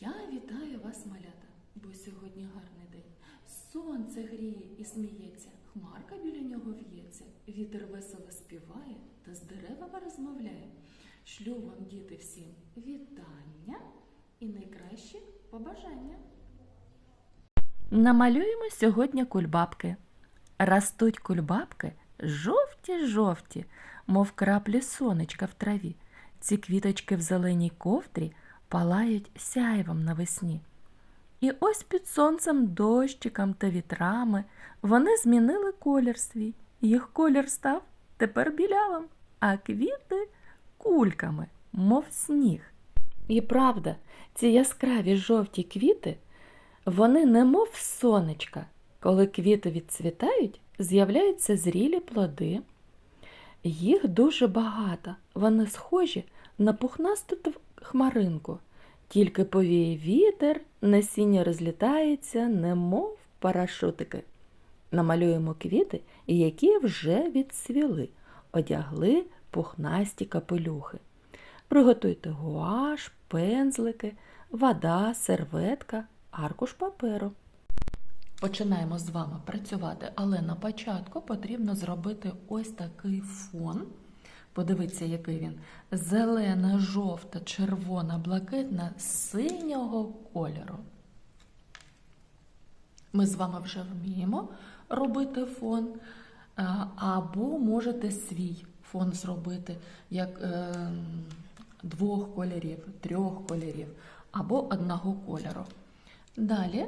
Я вітаю вас, малята, бо сьогодні гарний день. Сонце гріє і сміється, хмарка біля нього в'ється, вітер весело співає та з деревами розмовляє. Шлю вам, діти, всім вітання і найкращі побажання. Намалюємо сьогодні кульбабки. Ростуть кульбабки жовті-жовті, мов краплі сонечка в траві. Ці квіточки в зеленій ковдрі палають сяйвом навесні. І ось під сонцем, дощиком та вітрами вони змінили колір свій. Їх колір став тепер білявим, а квіти кульками, мов сніг. І правда, ці яскраві жовті квіти вони немов сонечка. Коли квіти відцвітають, з'являються зрілі плоди. Їх дуже багато. Вони схожі на пухнасту хмаринку. Тільки повіє вітер, насіння розлітається, немов парашутики. Намалюємо квіти, які вже відцвіли, одягли пухнасті капелюхи. Приготуйте гуаш, пензлики, вода, серветка, аркуш паперу. Починаємо з вами працювати, але на початку потрібно зробити ось такий фон. Подивіться, який він. Зелена, жовта, червона, блакитна, синього кольору. Ми з вами вже вміємо робити фон, або можете свій фон зробити як е, двох кольорів, трьох кольорів, або одного кольору. Далі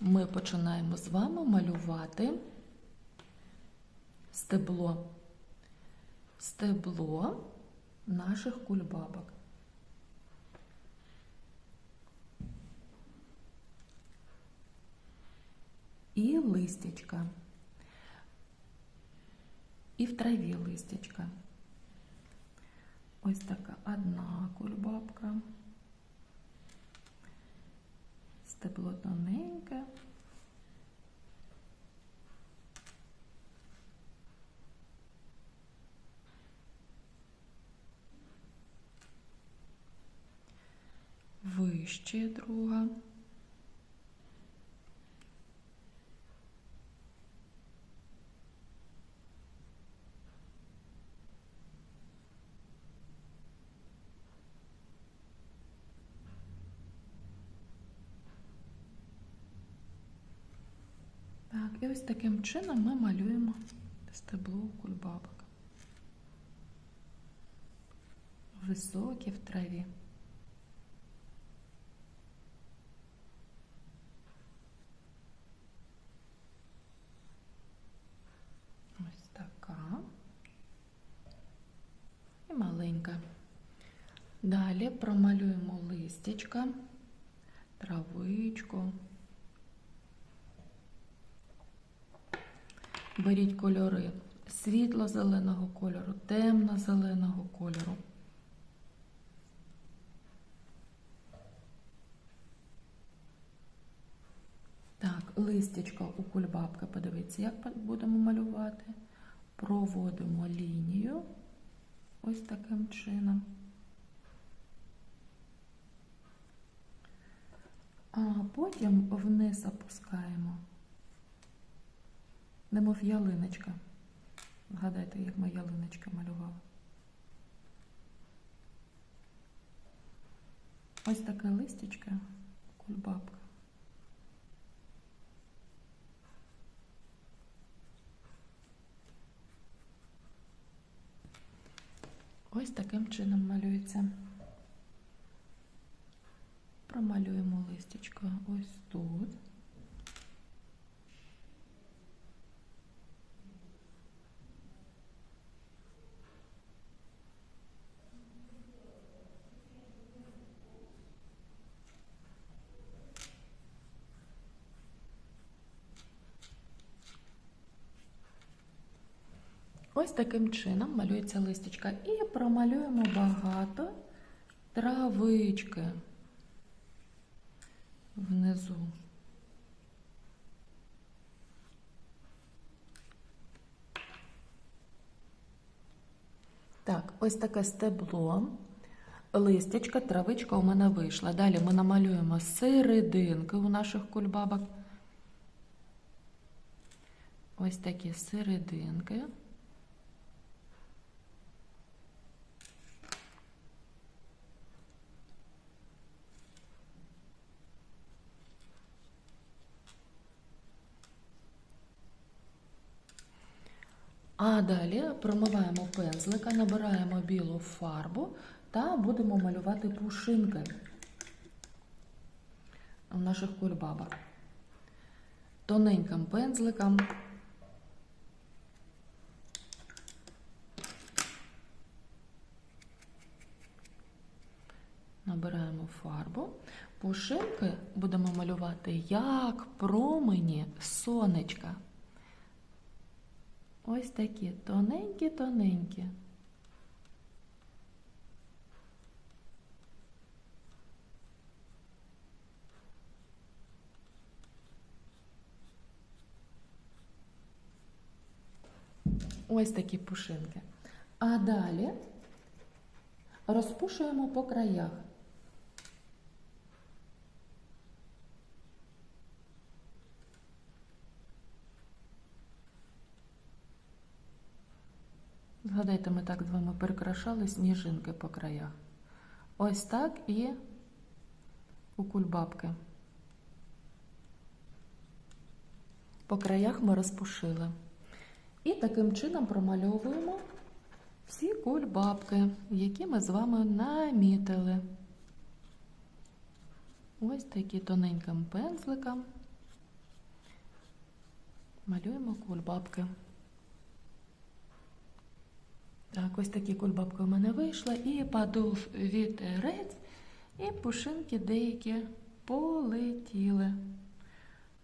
ми починаємо з вами малювати стебло. Стебло наших кульбабок. І листячка. І в траві листячка. Ось така одна кульбабка. Стебло тоненьке. Вище друга. Так, і ось таким чином ми малюємо стебло кульбабок. Високі в траві. Ось така. І маленька. Далі промалюємо листячка, травичку. Беріть кольори світло-зеленого кольору, темно-зеленого кольору. Так, листячко у кульбабки, подивіться, як будемо малювати. Проводимо лінію ось таким чином. А потім вниз опускаємо. Немов ялиночка. Згадайте, як ми ялиночки малювали. Ось таке листячко, кульбабка. Ось таким чином малюється. Промалюємо листячко ось тут. Ось таким чином малюється листячка. І промалюємо багато травички внизу. Так, ось таке стебло. листячка, травичка у мене вийшла. Далі ми намалюємо серединки у наших кульбабок. Ось такі серединки. А далі промиваємо пензлика, набираємо білу фарбу та будемо малювати пушинки в наших кульбабах. Тоненьким пензликом. Набираємо фарбу. Пушинки будемо малювати як промені сонечка. Ось такі тоненькі-тоненькі. Ось такі пушинки. А далі розпушуємо по краях. Згадайте, ми так з вами прикрашали сніжинки по краях. Ось так і у кульбабки. По краях ми розпушили. І таким чином промальовуємо всі кульбабки, які ми з вами намітили. Ось такі тоненьким пензликом малюємо кульбабки. Так, ось такі кульбабки у мене вийшли, і подув вітерець, і пушинки деякі полетіли.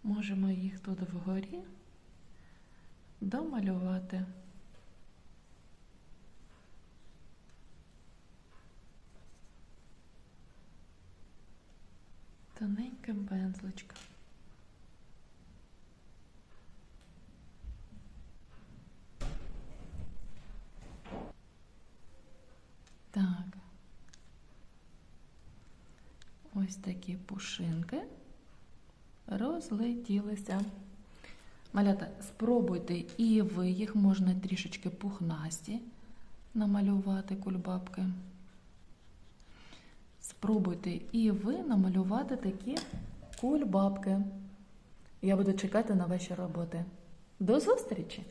Можемо їх тут вгорі домалювати. Тоненьким пензличком. Так. Ось такі пушинки розлетілися. Малята, спробуйте і ви їх можна трішечки пухнасті намалювати кульбабки. Спробуйте і ви намалювати такі кульбабки. Я буду чекати на ваші роботи. До зустрічі!